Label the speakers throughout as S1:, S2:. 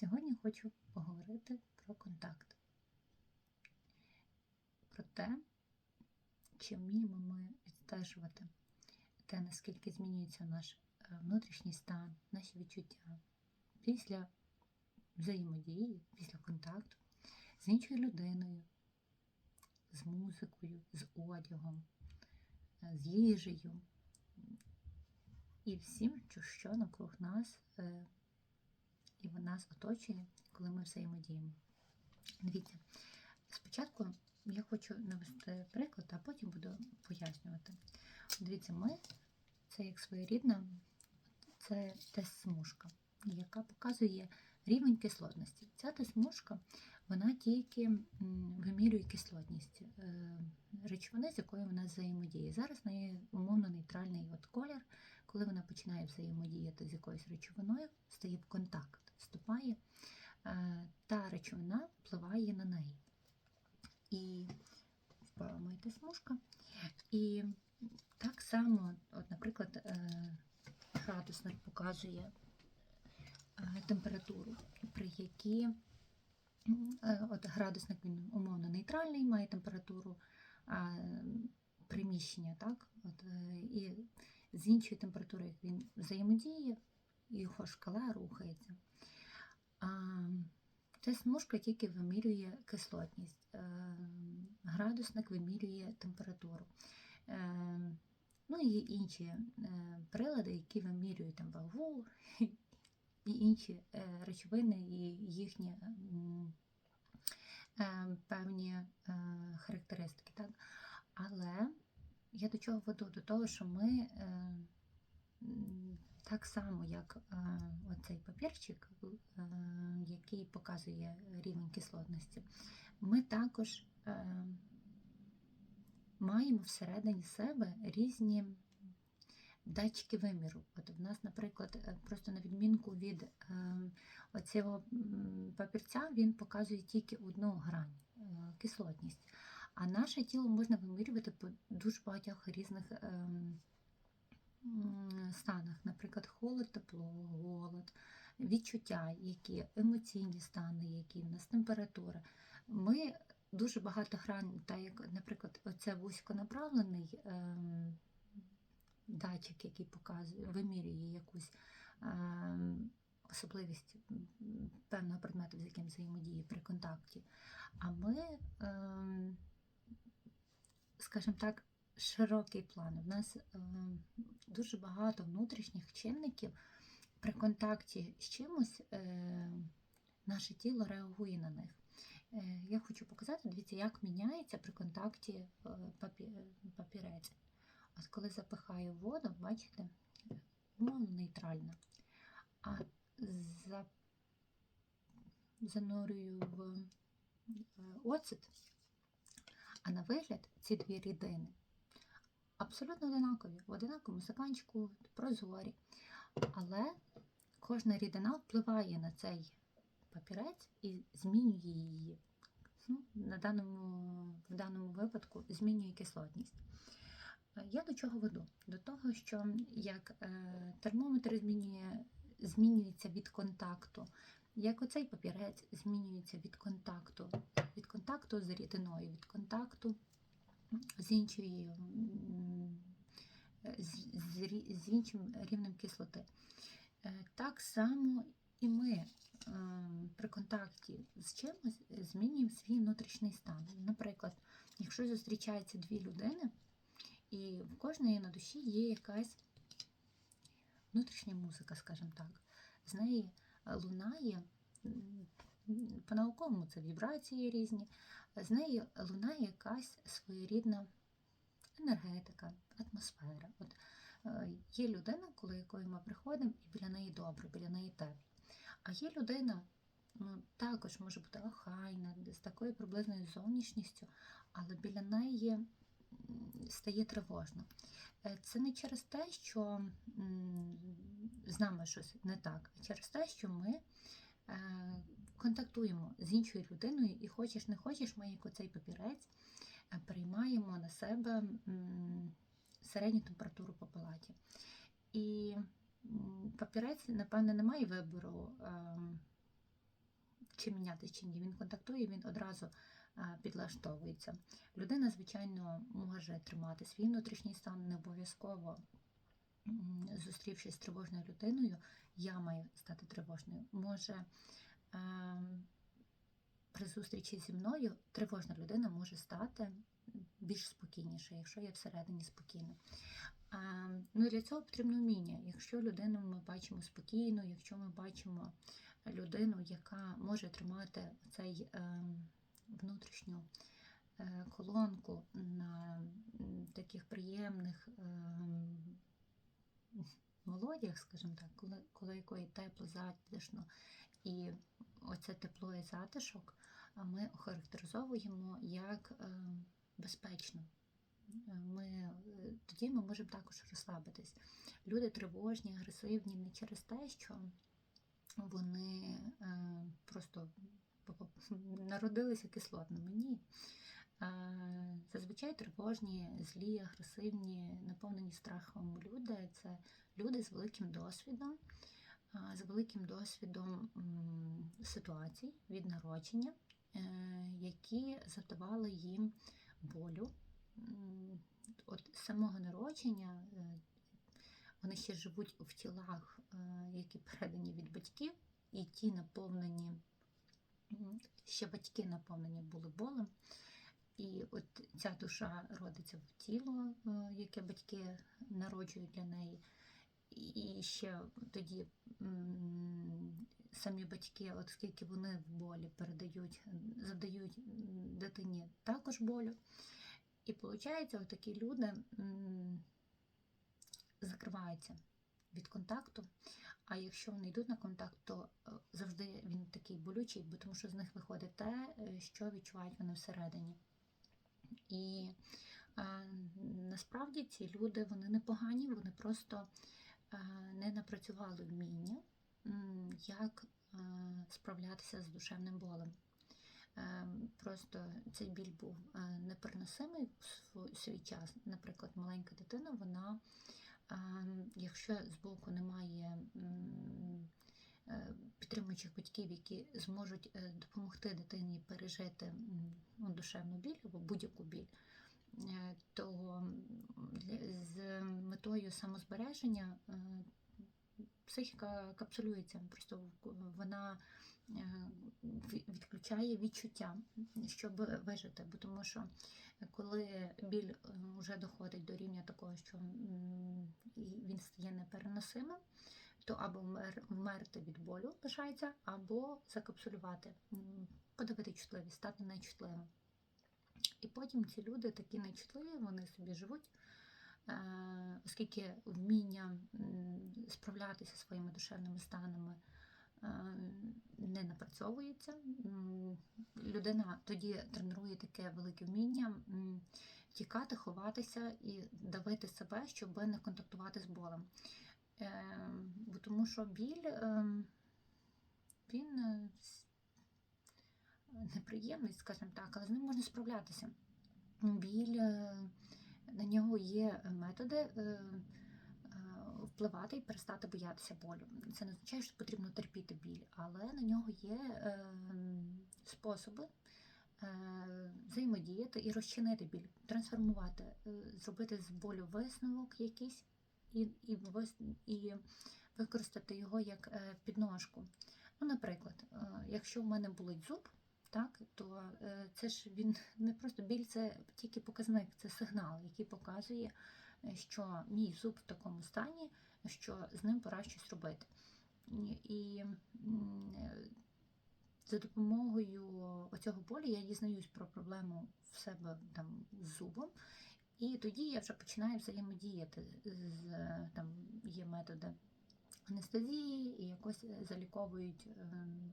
S1: Сьогодні хочу поговорити про контакт, про те, чи вміємо ми відстежувати те, наскільки змінюється наш е, внутрішній стан, наші відчуття після взаємодії, після контакту з іншою людиною, з музикою, з одягом, е, з їжею. І всім, що- навкруг нас е, і нас оточує, коли ми взаємодіємо. Дивіться, спочатку я хочу навести приклад, а потім буду пояснювати. Дивіться, ми це як своєрідна, це тест-смужка, яка показує рівень кислотності. Ця тест-смужка, вона тільки вимірює кислотність е, речовини, з якою вона взаємодіє. Зараз в неї умовно нейтральний от колір, коли вона починає взаємодіяти з якоюсь речовиною, стає в контакт, вступає, е, та речовина впливає на неї. І впала моя смужка. І так само, от, наприклад, е, градусник показує е, температуру, при якій от градусник він умовно нейтральний, має температуру приміщення, так? От, і з іншою температурою як він взаємодіє, його шкала рухається. Ця смужка тільки вимірює кислотність, е, градусник вимірює температуру. Е, Ну і інші е, прилади, які вимірюють там вагу і інші речовини, і їхні певні характеристики. Так? Але я до чого веду? До того, що ми так само, як е, оцей папірчик, е, який показує рівень кислотності, ми також е, маємо всередині себе різні датчики виміру. От в нас, наприклад, просто на відмінку від оцього папірця, він показує тільки одну грань кислотність. А наше тіло можна вимірювати по дуже багатьох різних ем, станах, наприклад, холод, тепло, голод, відчуття, які емоційні стани, які в нас температура. Ми дуже багато грань, так як, наприклад, оце вузьконаправлений ем, датчик, який показує, вимірює якусь ем, особливість певного предмету, з яким взаємодіє при контакті. А ми, ем, скажімо так, широкий план. У нас ем, дуже багато внутрішніх чинників при контакті з чимось. ем, Наше тіло реагує на них. Е, Я хочу показати, дивіться, як міняється при контакті е, папі- папірець. От коли запихаю воду, бачите, умовно нейтральна. А за... занурюю в е, оцет, а на вигляд ці дві рідини абсолютно одинакові, в одинаковому стаканчику, прозорі. Але кожна рідина впливає на цей папірець і змінює її. Ну, на даному, в даному випадку змінює кислотність. Е, Я до чого веду? До того, що як е, термометр змінює, змінюється від контакту, як оцей папірець змінюється від контакту, від контакту з рідиною, від контакту з іншою, з, іншим рівнем кислоти. Е, Так само і ми е, при контакті з чимось змінюємо свій внутрішній стан. Наприклад, якщо зустрічаються дві людини, і в кожної на душі є якась внутрішня музика, скажімо так. З неї лунає, по-науковому це вібрації різні, з неї лунає якась своєрідна енергетика, атмосфера. От, е, є людина, коли якої ми приходимо, і біля неї добре, біля неї тепло. А є людина, ну, також може бути охайна, з такою приблизною зовнішністю, але біля неї стає тривожно. Е, Це не через те, що з нами щось не так, а через те, що ми е, контактуємо з іншою людиною, і хочеш не хочеш, ми як оцей папірець е, приймаємо на себе середню температуру по палаті. І папірець, напевне, не має вибору. ем, чи міняти, чи ні. Він контактує, він одразу е, підлаштовується. Людина, звичайно, може тримати свій внутрішній стан, не обов'язково зустрівшись з тривожною людиною, я маю стати тривожною. Може при зустрічі зі мною тривожна людина може стати більш спокійніше, якщо я всередині спокійна. А, ну, для цього потрібно вміння. Якщо людину ми бачимо спокійно, якщо ми бачимо людину, яка може тримати цей е, внутрішню е, колонку на таких приємних мелодіях, скажімо так, коли, коли якої тепло, затишно, і оце тепло і затишок ми охарактеризовуємо як е, безпечно. Е, Ми, е, тоді ми можемо також розслабитись. Люди тривожні, агресивні не через те, що вони просто народилися кислотними. Ні. Е, Зазвичай тривожні, злі, агресивні, наповнені страхом люди це люди з великим досвідом, з великим досвідом ситуацій від народження, е, які завдавали їм болю. От самого народження е, вони ще живуть в тілах, е, які передані від батьків, і ті наповнені, ще батьки наповнені були болем. І от ця душа родиться в тіло, яке батьки народжують для неї. І ще тоді самі батьки, скільки вони в болі передають, завдають дитині також болю. І виходить, такі люди закриваються від контакту. А якщо вони йдуть на контакт, то е, завжди він такий болючий, бо тому що з них виходить те, е, що відчувають вони всередині. І е, насправді ці люди вони не погані, вони просто не напрацювали вміння, як е, справлятися з душевним болем. Е, Просто цей біль був е, непереносимий в свій час. Наприклад, маленька дитина, вона, е, якщо збоку немає е, підтримуючих батьків, які зможуть е, допомогти дитині пережити ну, душевну біль або будь-яку біль, е, то з метою самозбереження е, психіка капсулюється, просто вона е, відключає відчуття, щоб вижити. Бо тому що коли біль вже доходить до рівня такого, що він стає непереносимим, то або вмер, вмерти від болю лишається, або закапсулювати, подавити чутливість, стати нечутливим. І потім ці люди такі нечутливі, вони собі живуть, е, оскільки вміння справлятися зі своїми душевними станами е, не напрацьовується. Людина тоді тренує таке велике вміння тікати, ховатися і давити себе, щоб не контактувати з болем. Е, тому що біль е, він с- скажімо так, але з ним можна справлятися. Біль е, на нього є методи е, е, впливати і перестати боятися болю. Це не означає, що потрібно терпіти біль, але на нього є способи взаємодіяти і розчинити біль, трансформувати, зробити з болю висновок якийсь і, і, і використати його як підножку. Ну, наприклад, якщо в мене болить зуб, так, то е, це ж він не просто біль, це тільки показник, це сигнал, який показує, е, що мій зуб в такому стані, що з ним пора щось робити. І- е, за допомогою оцього болю я дізнаюсь про проблему в себе там з зубом, і тоді я вже починаю взаємодіяти з там є методи анестезії і якось заліковують ем,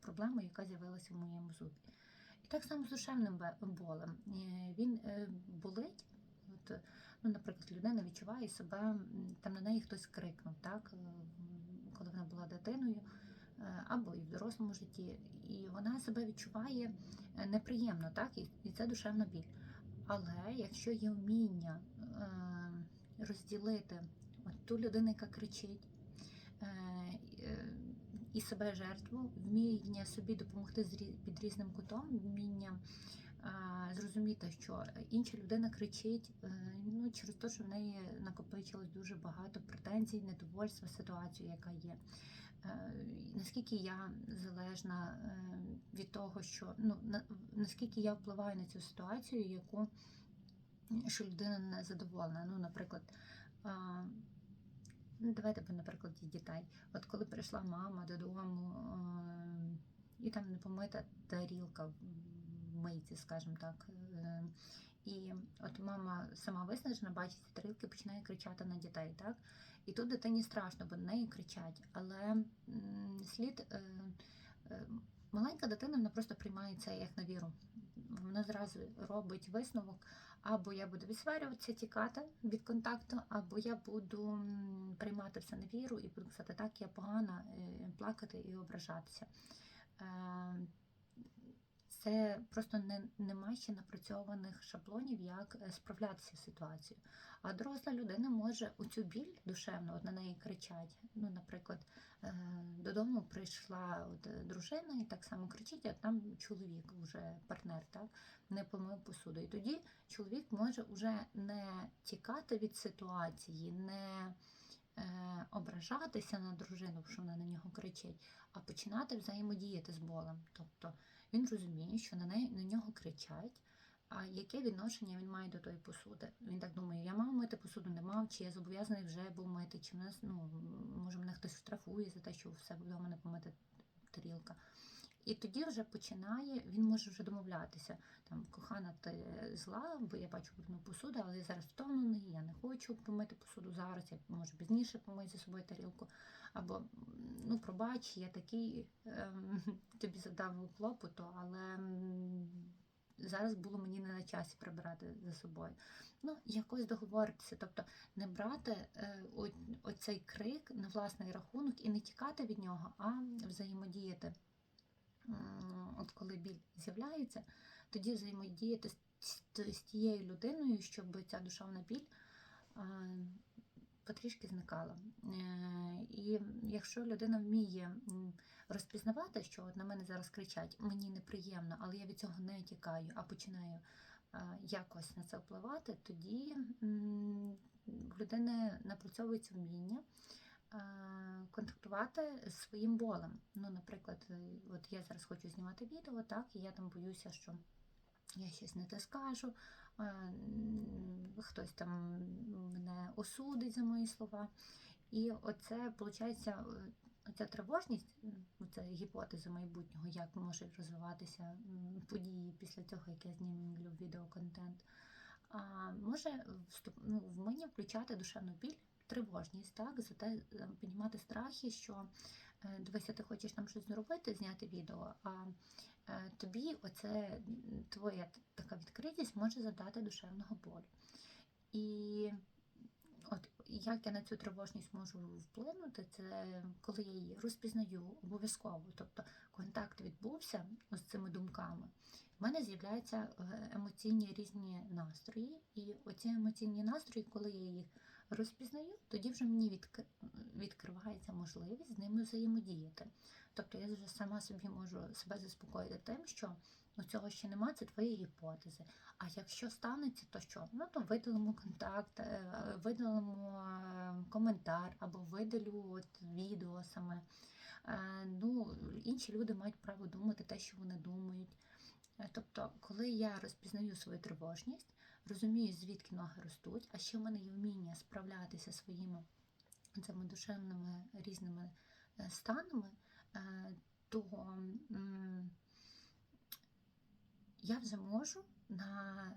S1: проблему, яка з'явилася в моєму зубі. І так само з душевним болем. Е, Він е, болить. От, ну, наприклад, людина відчуває себе, там на неї хтось крикнув, так, е, коли вона була дитиною, або і в дорослому житті, і вона себе відчуває неприємно, так, і, це душевна біль. Але якщо є вміння розділити от ту людину, яка кричить, і себе жертву, вміння собі допомогти під різним кутом, вміння зрозуміти, що інша людина кричить е, ну, через те, що в неї накопичилось дуже багато претензій, недовольства ситуацією, яка є. Е, Наскільки я залежна е, від того, що ну на, наскільки я впливаю на цю ситуацію, яку що людина не задоволена. Ну, наприклад, ну, давайте наприклад дітей. От коли прийшла мама додому, е, і там не помита тарілка в мийці, скажімо так. е, І от мама сама виснажена, бачить ці тарілки, починає кричати на дітей, так? І тут дитині страшно, бо на неї кричать. Але слід е, маленька дитина вона просто приймає це як на віру. Вона зразу робить висновок, або я буду відсварюватися, тікати від контакту, або я буду приймати все на віру і буду казати, так, я погана, е, плакати і ображатися. Це просто не, нема ще напрацьованих шаблонів, як е, справлятися з ситуацією. А доросла людина може у цю біль душевну, от на неї кричать. Ну, наприклад, е, додому прийшла от е, дружина і так само кричить, а там чоловік, вже партнер, так, не помив посуду. І тоді чоловік може вже не тікати від ситуації, не ображатися на дружину, що вона на нього кричить, а починати взаємодіяти з болем. Тобто він розуміє, що на неї на нього кричать. А яке відношення він має до тої посуди? Він так думає, я мав мити посуду, не мав, чи я зобов'язаний вже був мити, чи в нас ну, може мене хтось штрафує за те, що в себе вдома не помити тарілка. І тоді вже починає, він може вже домовлятися. Там, кохана, ти зла, бо я бачу брудну посуду, але я зараз втомлений, я не хочу помити посуду зараз, я можу пізніше помити за собою тарілку. Або ну, пробач, я такий ем, тобі задав клопоту, але зараз було мені не на часі прибирати за собою. Ну, якось договоритися, тобто не брати е, о- оцей крик на власний рахунок і не тікати від нього, а взаємодіяти. М, От коли біль з'являється, тоді взаємодіяти з, тією людиною, щоб ця душевна біль а, потрішки зникала. Е, І якщо людина вміє розпізнавати, що от на мене зараз кричать, мені неприємно, але я від цього не тікаю, а починаю якось на це впливати, тоді в людини напрацьовується вміння контактувати з своїм болем. Ну, наприклад, е, от я зараз хочу знімати відео, так, і я там боюся, що я щось не те скажу, хтось там мене осудить за мої слова. І оце, виходить, оця тривожність, оця гіпотеза майбутнього, як можуть розвиватися події після того, як я знімлю відеоконтент, може ну, в мені включати душевну біль, тривожність, так, зате е, піднімати страхи, що е, дивися, ти хочеш там щось зробити, зняти відео, а е, тобі оце твоя така відкритість може завдати душевного болю. І от як я на цю тривожність можу вплинути, це коли я її розпізнаю обов'язково. Тобто контакт відбувся з цими думками. В мене з'являються емоційні різні настрої, і оці емоційні настрої, коли я їх розпізнаю, тоді вже мені відк... відкривається можливість з ними взаємодіяти. Тобто я вже сама собі можу себе заспокоїти тим, що ну, цього ще нема, це твої гіпотези. А якщо станеться, то що? Ну то видалимо контакт, е, видалимо е, коментар або видалю от відео саме. Е, Ну, інші люди мають право думати те, що вони думають. Тобто, коли я розпізнаю свою тривожність, розумію, звідки ноги ростуть, а ще в мене є вміння справлятися своїми цими душевними різними е, станами, е, то я вже можу на,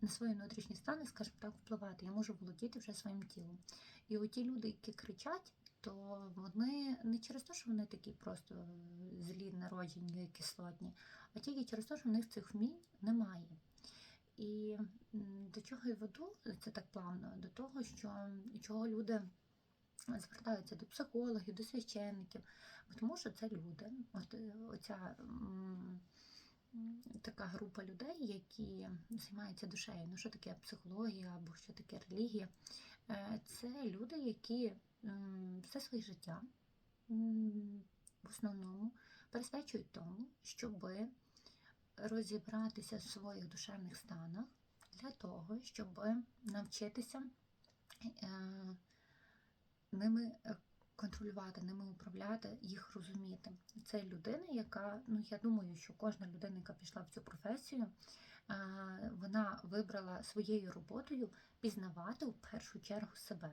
S1: на свої внутрішні стани, скажімо так, впливати. Я можу володіти вже своїм тілом. І оті люди, які кричать, то вони не через те, що вони такі просто е, злі, народжені, кислотні, а тільки через те, що в них цих вмінь немає. І до чого я веду це так плавно? До того, що чого люди звертаються до психологів, до священників, тому що це люди. От е, оця така група людей, які займаються душею. Ну, що таке психологія або що таке релігія? Е, Це люди, які все своє життя в основному присвячують тому, щоб розібратися в своїх душевних станах для того, щоб навчитися е, ними е, контролювати, ними управляти, їх розуміти. Це людина, яка, ну я думаю, що кожна людина, яка пішла в цю професію, е, вона вибрала своєю роботою пізнавати в першу чергу себе.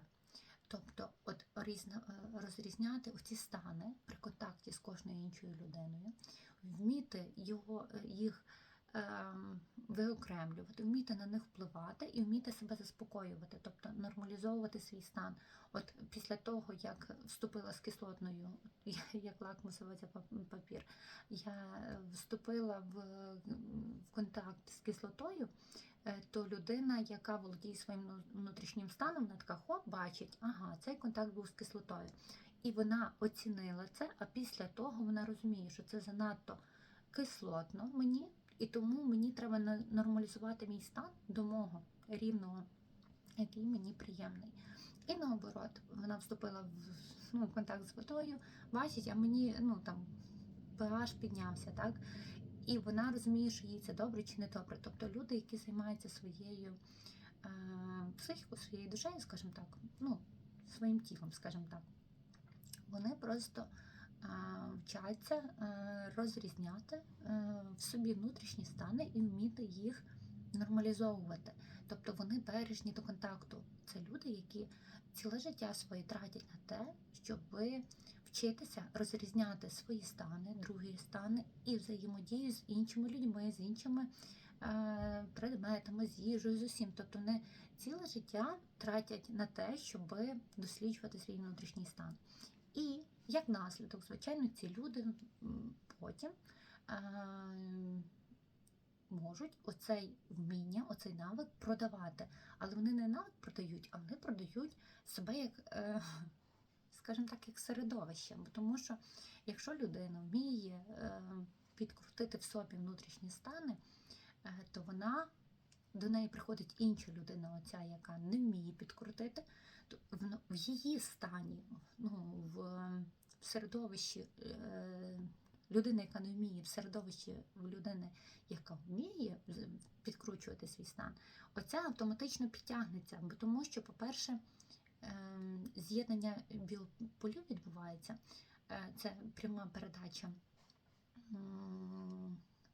S1: Тобто, от різна, е, розрізняти оці стани при контакті з кожною іншою людиною, вміти його, е, їх ем, виокремлювати, вміти на них впливати і вміти себе заспокоювати, тобто нормалізовувати свій стан. От після того, як вступила з кислотною, як лакмусовий папір, я е, вступила в, контакт з кислотою, то людина, яка володіє своїм ну- внутрішнім станом, вона така хоп, бачить, ага, цей контакт був з кислотою. І вона оцінила це, а після того вона розуміє, що це занадто кислотно мені, і тому мені треба нормалізувати мій стан до мого рівного, який мені приємний. І наоборот, вона вступила в ну, контакт з водою, бачить, а мені ну там pH піднявся, так? І вона розуміє, що їй це добре чи не добре. Тобто люди, які займаються своєю е, психікою, своєю душею, скажімо так, ну, своїм тілом, скажімо так, вони просто е, вчаться е, розрізняти е, в собі внутрішні стани і вміти їх нормалізовувати. Тобто вони бережні до контакту. Це люди, які ціле життя своє тратять на те, щоб вчитися розрізняти свої стани, другі стани і взаємодію з іншими людьми, з іншими е, предметами, з їжею, з усім. Тобто вони ціле життя тратять на те, щоб досліджувати свій внутрішній стан. І як наслідок, звичайно, ці люди потім е, можуть оцей вміння, оцей навик продавати. Але вони не навик продають, а вони продають себе як, е, скажімо так, як середовище. Бо Тому що якщо людина вміє е, підкрутити в собі внутрішні стани, е, то вона до неї приходить інша людина, оця, яка не вміє підкрутити, то в, її стані, ну, в, середовищі е, людини, яка не вміє, в середовищі людини, яка вміє підкручувати свій стан, оця автоматично підтягнеться. Тому що, по-перше, з'єднання біополів відбувається. Е, Це пряма передача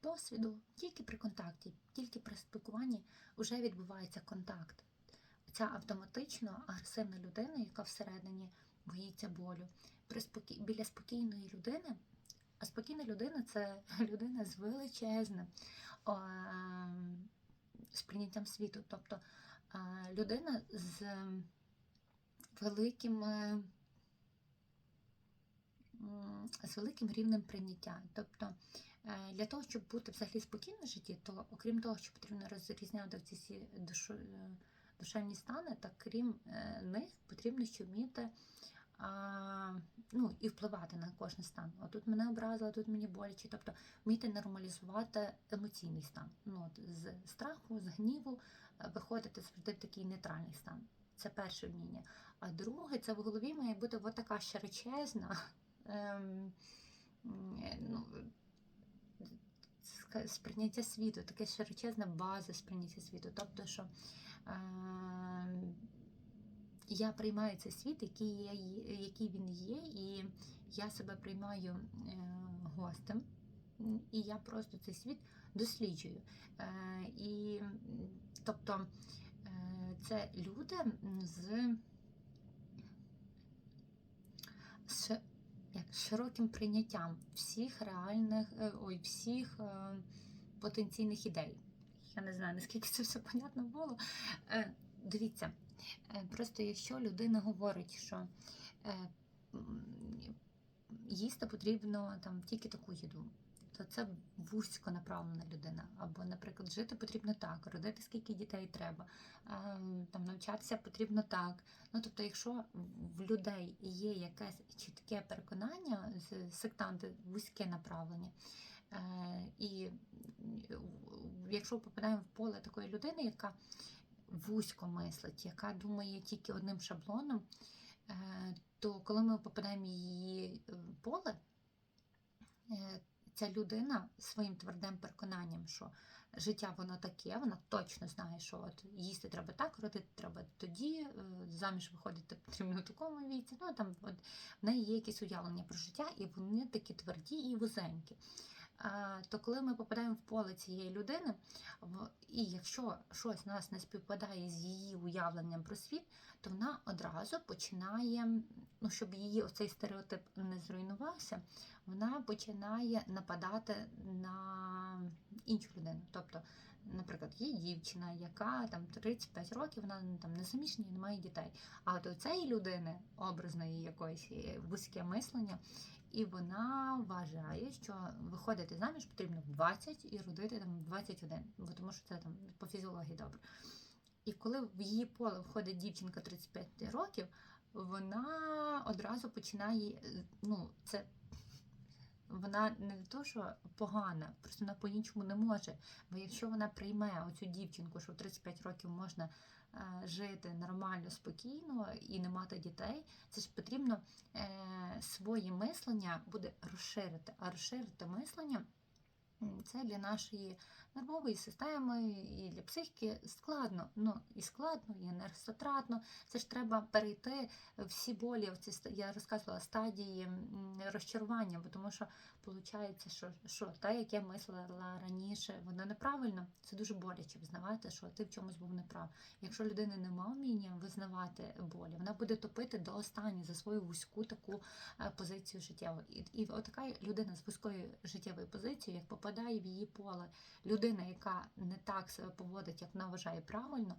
S1: досвіду тільки при контакті, тільки при спілкуванні вже відбувається контакт. Ця автоматично агресивна людина, яка всередині боїться болю, біля спокійної людини. А спокійна людина це людина з величезним ем, сприйняттям світу. Тобто е, людина з великим, е, з великим рівнем прийняття. Тобто е, для того, щоб бути взагалі спокійним в житті, то окрім того, що потрібно розрізняти ці всі душу, е, душевні стани, так крім е, них потрібно ще вміти а, ну, і впливати на кожен стан. Отут мене образило, тут мені боляче. Тобто вміти нормалізувати емоційний стан. Ну, от, з страху, з гніву виходити завжди в такий нейтральний стан. Це перше вміння. А друге, це в голові має бути така широчезна. Ем, ну, сприйняття світу, таке широчезна база сприйняття світу. Тобто, що е, я приймаю цей світ, який, я, який він є, і я себе приймаю е, гостем, і я просто цей світ досліджую. Е, і, тобто, це люди з, з як, широким прийняттям всіх реальних, е, ой, всіх е, потенційних ідей. Я не знаю, наскільки це все понятно було. Е, Дивіться, просто якщо людина говорить, що їсти потрібно там тільки таку їду, то це вузько направлена людина. Або, наприклад, жити потрібно так, родити скільки дітей треба, там навчатися потрібно так. Ну тобто, якщо в людей є якесь чітке переконання, сектанти вузьке направлення. Е, І якщо попадаємо в поле такої людини, яка вузько мислить, яка думає тільки одним шаблоном, е, то коли ми попадаємо в її е, поле, ця людина своїм твердим переконанням, що життя воно таке, вона точно знає, що от їсти треба так, родити треба тоді, е, заміж виходити потрібно в такому віці. Ну там от в неї є якісь уявлення про життя, і вони такі тверді і вузенькі. То коли ми попадаємо в поле цієї людини, і якщо щось у нас не співпадає з її уявленням про світ, то вона одразу починає, ну щоб її оцей стереотип не зруйнувався, вона починає нападати на іншу людину. Тобто, наприклад, є дівчина, яка там 35 років, вона ну, там не заміжня, не має дітей. А от у цієї людини образної якоїсь вузьке мислення, і вона вважає, що виходити заміж потрібно в 20 і родити там в 21, бо тому що це там по фізіології добре. І коли в її поле входить дівчинка 35 років, вона одразу починає, ну, це вона не то, що погана, просто вона по-іншому не може. Бо якщо вона прийме оцю дівчинку, що в 35 років можна жити нормально, спокійно і не мати дітей, це ж потрібно е, своє мислення буде розширити. А розширити мислення це для нашої нервової системи і для психіки складно. Ну і складно, і енергозатратно. Це ж треба перейти всі болі. Оці ста- я розказувала стадії розчарування, бо тому що виходить, що, що те, як мислила раніше, воно неправильно. Це дуже боляче визнавати, що ти в чомусь був неправ. Якщо людина не має вміння визнавати болі, вона буде топити до останнього за свою вузьку таку е, позицію життєву. І, і отака людина з вузькою життєвою позицією, як попадає в її поле, людина, яка не так себе поводить, як вона вважає правильно.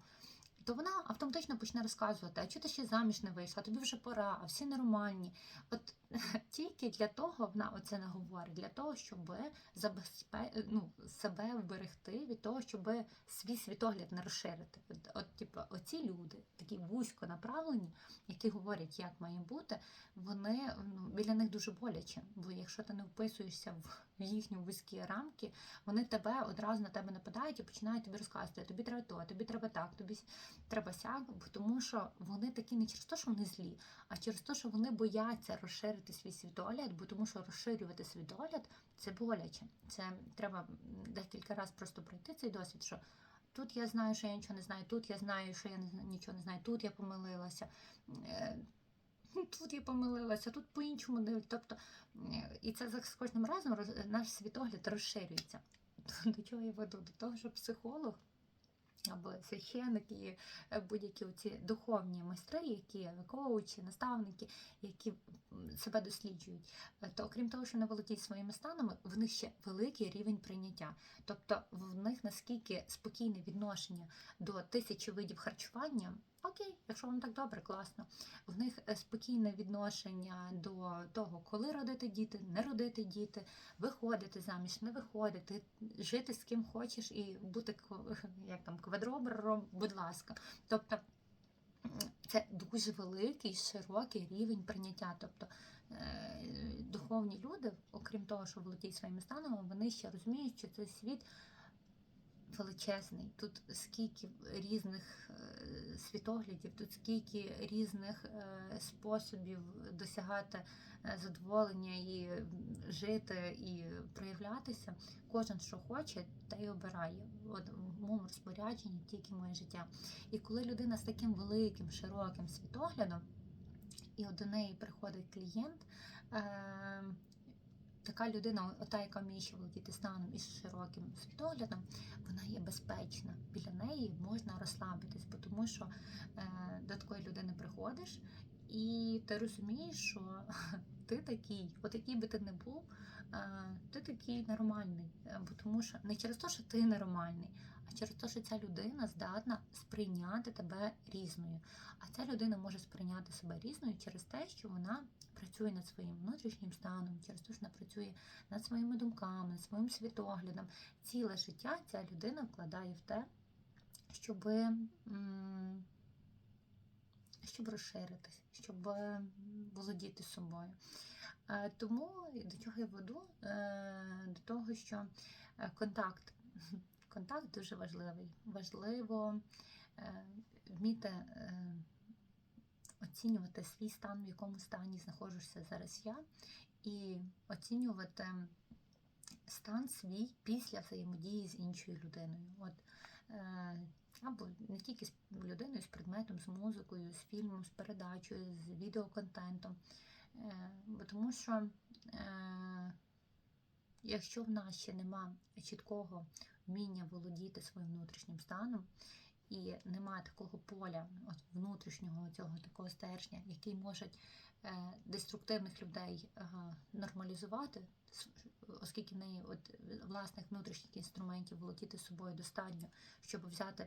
S1: То вона автоматично почне розказувати, а чого ти ще заміж не вийшла, тобі вже пора, а всі нормальні. От тільки для того вона оце не говорить, для того, щоб забезпе... ну, себе вберегти від того, щоб свій світогляд не розширити. От, от типу, оці люди, такі вузько направлені, які говорять, як має бути, вони ну, біля них дуже боляче. Бо якщо ти не вписуєшся в їхні вузькі рамки, вони тебе одразу на тебе нападають і починають тобі розказувати, тобі треба то, тобі треба так, тобі треба сяк, тому що вони такі не через те, що вони злі, а через те, що вони бояться розширити свій світогляд, бо тому що розширювати світогляд це боляче. Це треба декілька разів просто пройти цей досвід, що тут я знаю, що я нічого не знаю, тут я знаю, що я не нічого не знаю, тут я помилилася. Е, Тут я помилилася, тут по-іншому дивлюсь. Тобто, е, і це з кожним разом наш світогляд розширюється. До чого я веду? До того, що психолог або священик і е, будь-які ці духовні майстри, які коучі, наставники, які себе досліджують, е, то окрім того, що не володіють своїми станами, в них ще великий рівень прийняття. Тобто в них наскільки спокійне відношення до тисячі видів харчування. Окей, якщо вам так добре, класно. В них е, спокійне відношення до того, коли родити діти, не родити діти, виходити заміж, не виходити, жити з ким хочеш і бути як там квадробером, будь ласка. Тобто це дуже великий, широкий рівень прийняття. Тобто е, духовні люди, окрім того, що володіють своїми станами, вони ще розуміють, що цей світ величезний. Тут скільки різних е, світоглядів, тут скільки різних е, способів досягати е, задоволення і жити і проявлятися. Кожен, що хоче, те й обирає. От в моєму розпорядженні тільки моє життя. І коли людина з таким великим, широким світоглядом, і до неї приходить клієнт. Така людина, ота, яка вміє ще володіти станом і широким світоглядом, вона є безпечна. Біля неї можна розслабитись, бо тому що е, до такої людини приходиш, і ти розумієш, що ти такий, от який би ти не був, е, ти такий нормальний. Е, Бо тому що не через те, що ти нормальний, через те, що ця людина здатна сприйняти тебе різною. А ця людина може сприйняти себе різною через те, що вона працює над своїм внутрішнім станом, через те, що вона працює над своїми думками, над своїм світоглядом. Ціле життя ця людина вкладає в те, щоб, щоб розширитись, щоб володіти собою. Е, Тому до чого я веду? Е, До того, що е, контакт. Контакт дуже важливий. Важливо вміти оцінювати свій стан, в якому стані знаходжуся зараз я, і оцінювати стан свій після взаємодії з іншою людиною. От, е, або не тільки з людиною, з предметом, з музикою, з фільмом, з передачею, з відеоконтентом. Е, бо тому що е, якщо в нас ще нема чіткого вміння володіти своїм внутрішнім станом, і немає такого поля, внутрішнього цього такого стержня, який може е, деструктивних людей е, нормалізувати, оскільки в неї от власних внутрішніх інструментів володіти собою достатньо, щоб взяти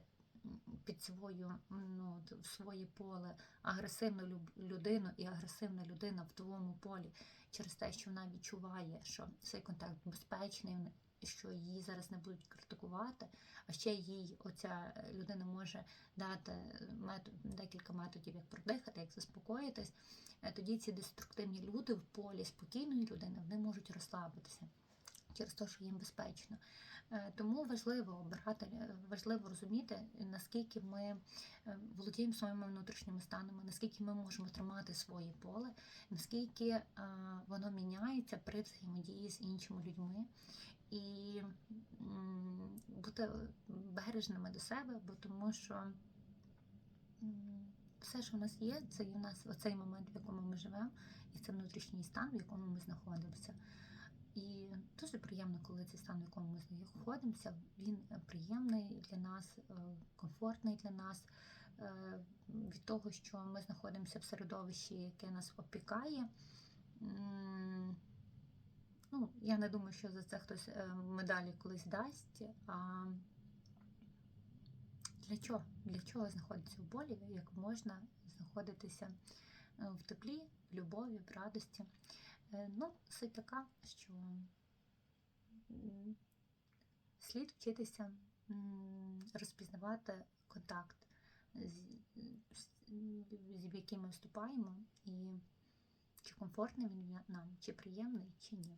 S1: під свою ну, в своє поле агресивну людину, і агресивна людина в твоєму полі через те, що вона відчуває, що цей контакт безпечний, що її зараз не будуть критикувати, а ще їй оця е, людина може дати метод, декілька методів, як продихати, як заспокоїтись. Е, Тоді ці деструктивні люди в полі спокійної людини вони можуть розслабитися через те, що їм безпечно. Е, Тому важливо обирати, е, важливо розуміти, наскільки ми е, володіємо своїми внутрішніми станами, наскільки ми можемо тримати своє поле, наскільки е, воно міняється при взаємодії з іншими людьми. І бути бережними до себе, бо тому що все, що в нас є, це є в нас оцей момент, в якому ми живемо, і це внутрішній стан, в якому ми знаходимося. І дуже приємно, коли цей стан, в якому ми знаходимося, він приємний для нас, е, комфортний для нас. е, Від того, що ми знаходимося в середовищі, яке нас опікає. Ну, я не думаю, що за це хтось е, медалі колись дасть. А для чого? Для чого знаходитися в болі, як можна знаходитися е, в теплі, в любові, в радості? Е, Ну, суть така, що слід вчитися розпізнавати контакт, з, який ми вступаємо, і чи комфортний він нам, чи приємний, чи ні.